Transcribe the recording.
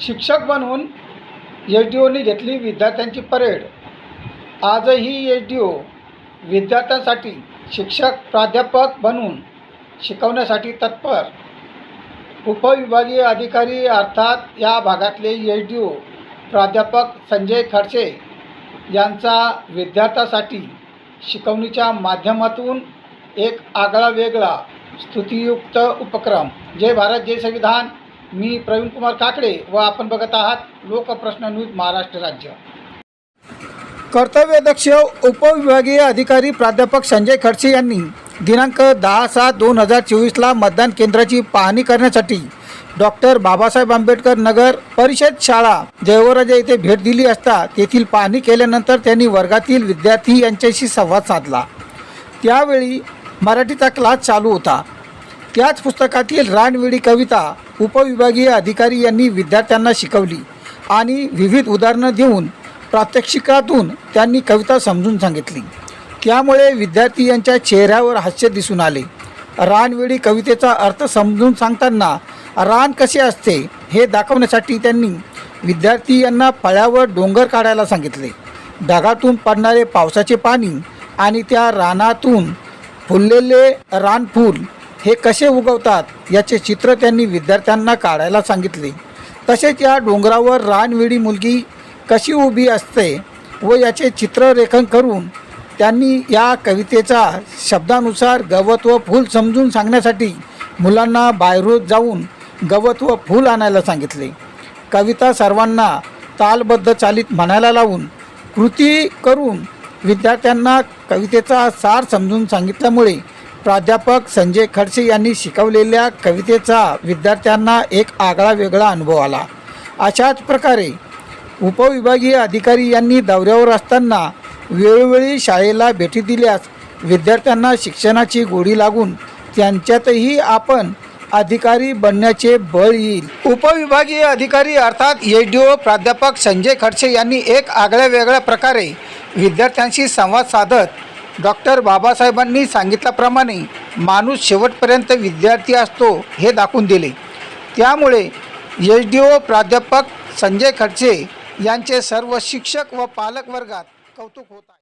शिक्षक बनवून H D ओनी घेतली विद्यार्थ्यांची परेड. आजही एच डी ओ विद्यार्थ्यांसाठी शिक्षक प्राध्यापक बनवून शिकवण्यासाठी तत्पर. उपविभागीय अधिकारी अर्थात या भागातले एच डी ओ प्राध्यापक संजय खडसे यांचा विद्यार्थ्यासाठी शिकवणीच्या माध्यमातून एक आगळा वेगळा स्तुतियुक्त उपक्रम. जय भारत जय संविधान. मी प्रवीण कुमार काकडे व आपण बघत आहात लोकप्रश्न न्यूज महाराष्ट्र राज्य. कर्तव्यदक्ष उपविभागीय अधिकारी प्राध्यापक संजय खडसे यांनी दिनांक दहा सात दोन हजार चोवीसला मतदान केंद्राची पाहणी करण्यासाठी डॉक्टर बाबासाहेब आंबेडकर नगर परिषद शाळा जयवराजा येथे भेट दिली असता तेथील पाहणी केल्यानंतर त्यांनी वर्गातील विद्यार्थी यांच्याशी संवाद साधला. त्यावेळी मराठीचा क्लास चालू होता. त्याच पुस्तकातील रानविडी कविता उपविभागीय अधिकारी यांनी विद्यार्थ्यांना शिकवली आणि विविध उदाहरणं देऊन प्रात्यक्षिकातून त्यांनी कविता समजून सांगितली. त्यामुळे विद्यार्थी यांच्या चेहऱ्यावर हास्य दिसून आले. रानवेळी कवितेचा अर्थ समजून सांगताना रान कसे असते हे दाखवण्यासाठी त्यांनी विद्यार्थी यांना फळ्यावर डोंगर काढायला सांगितले. ढगातून पडणारे पावसाचे पाणी आणि त्या रानातून फुललेले रानफूल हे कसे उगवतात याचे चित्र त्यांनी विद्यार्थ्यांना काढायला सांगितले. तसेच या डोंगरावर रानवेळी मुलगी कशी उभी असते व याचे चित्ररेखन करून त्यांनी या कवितेचा शब्दानुसार गवत व फूल समजून सांगण्यासाठी मुलांना बाहेरून जाऊन गवत व फूल आणायला सांगितले. कविता सर्वांना तालबद्ध चालीत म्हणायला लावून कृती करून विद्यार्थ्यांना कवितेचा सार समजून सांगितल्यामुळे प्राध्यापक संजय खडसे यांनी शिकवलेल्या कवितेचा विद्यार्थ्यांना एक आगळा वेगळा अनुभव आला. अशाच प्रकारे उपविभागीय अधिकारी यांनी दौऱ्यावर असताना वेळोवेळी शाळेला भेटी दिल्यास विद्यार्थ्यांना शिक्षणाची गोडी लागून त्यांच्यातही आपण अधिकारी बनण्याचे बळ येईल. उपविभागीय अधिकारी अर्थात एच डी ओ प्राध्यापक संजय खडसे यांनी एक आगळ्या वेगळ्या प्रकारे विद्यार्थ्यांशी संवाद साधत डॉक्टर बाबासाहेबांनी सांगितल्याप्रमाणे माणूस शेवटपर्यंत विद्यार्थी असतो हे दाखवून दिले. त्यामुळे एच डी ओ प्राध्यापक संजय खडसे यांचे सर्व शिक्षक व पालक वर्गात कौतुक होत आहे.